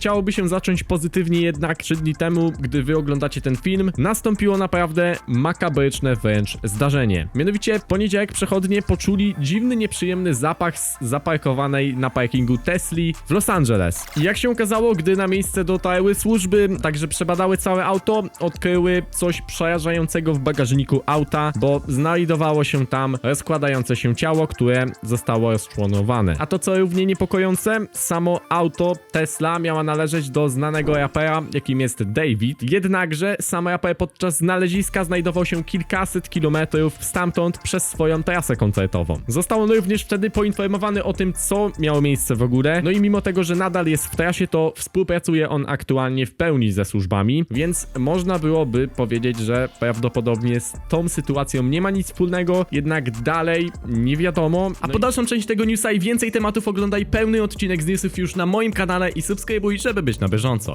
Chciałoby się zacząć pozytywnie jednak 3 dni temu, gdy wy oglądacie ten film, nastąpiło naprawdę makabryczne wręcz zdarzenie. Mianowicie poniedziałek przechodnie poczuli dziwny, nieprzyjemny zapach z zaparkowanej na parkingu Tesli w Los Angeles. I jak się okazało, gdy na miejsce dotarły służby, także przebadały całe auto, odkryły coś przerażającego w bagażniku auta, bo znajdowało się tam rozkładające się ciało, które zostało rozczłonowane. A to co równie niepokojące, samo auto Tesla miała należeć do znanego rapera, jakim jest David. Jednakże sam raper podczas znaleziska znajdował się kilkaset kilometrów stamtąd przez swoją trasę koncertową. Został on również wtedy poinformowany o tym, co miało miejsce w ogóle. No i mimo tego, że nadal jest w trasie, to współpracuje on aktualnie w pełni ze służbami, więc można byłoby powiedzieć, że prawdopodobnie z tą sytuacją nie ma nic wspólnego, jednak dalej nie wiadomo. A po dalszą część tego newsa i więcej tematów oglądaj pełny odcinek z newsów już na moim kanale i subskrybuj, żeby być na bieżąco.